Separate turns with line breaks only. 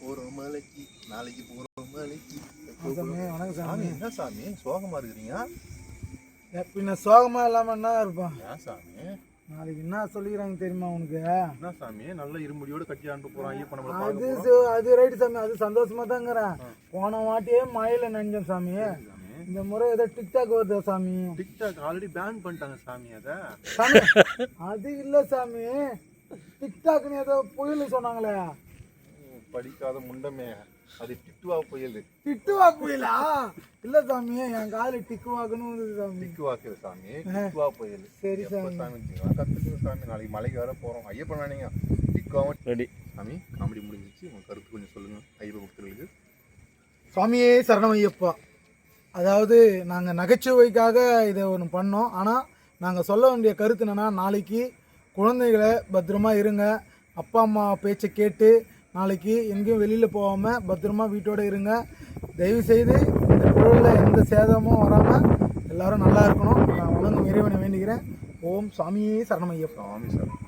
போறோம் மலைக்கு நாளைக்கு போறோம் மலைக்கு.
வணக்கம்
சாமி என்ன சாமி? சோகமா இருக்கிறீங்க?
பின்ன சோகமா இல்லாம என்ன இருப்பான்
ஏன் சாமி?
நாளைக்கு என்ன சொல்லிக்கிறாங்க தெரியுமா உனக்கு?
என்ன சாமி? நல்ல இருமுடியோட கட்டி ஆண்டு போறான் ஐயப்ப நம்மள
அது அது ரைட்டு சாமி அது சந்தோஷமா தாங்கிறேன் போன வாட்டியே மழையில நனைஞ்சோம் சாமி. இந்த முறை ஏதோ டிக்டாக் வருதா சாமி?
டிக்டாக் ஆல்ரெடி பேன் பண்ணிட்டாங்க சாமி அத.
அது இல்ல சாமி. டிக்டாக்னு ஏதோ புயல் சொன்னாங்களே.
படிக்காத முண்டமே அது டிக்டுவா புயல்.
டிக்டுவா புயலா? இல்ல சாமி என் காலு டிக்குவாக்குன்னு வந்தது சாமி.
டிக்குவாக்கு சாமி டிக்டுவா புயல்.
சரி சாமி.
சாமி கத்துக்குங்க சாமி நாளைக்கு மலைக்கு வர போறோம். ஐயப்பன் வேணீங்க. டிக்குவாவும்
ரெடி.
சாமி காமெடி முடிஞ்சிச்சு உங்க கருத்து கொஞ்சம் சொல்லுங்க. ஐயப்ப பக்தர்களுக்கு.
சுவாமியே சரணம் ஐயப்பா. அதாவது நாங்கள் நகைச்சுவைக்காக இதை ஒன்று பண்ணோம். ஆனால் நாங்கள் சொல்ல வேண்டிய கருத்து என்னென்னா நாளைக்கு குழந்தைகளை பத்திரமா இருங்க. அப்பா அம்மா பேச்சை கேட்டு நாளைக்கு எங்கேயும் வெளியில் போகாமல் பத்திரமா வீட்டோடு இருங்க. தயவுசெய்து இந்த குழலில் எந்த சேதமும் வராமல் எல்லாரும் நல்லா இருக்கணும். நான் உலகம் இறைவனை வேண்டிக்கிறேன் ஓம் சாமியே சரணமையப்பா
சாமி சார்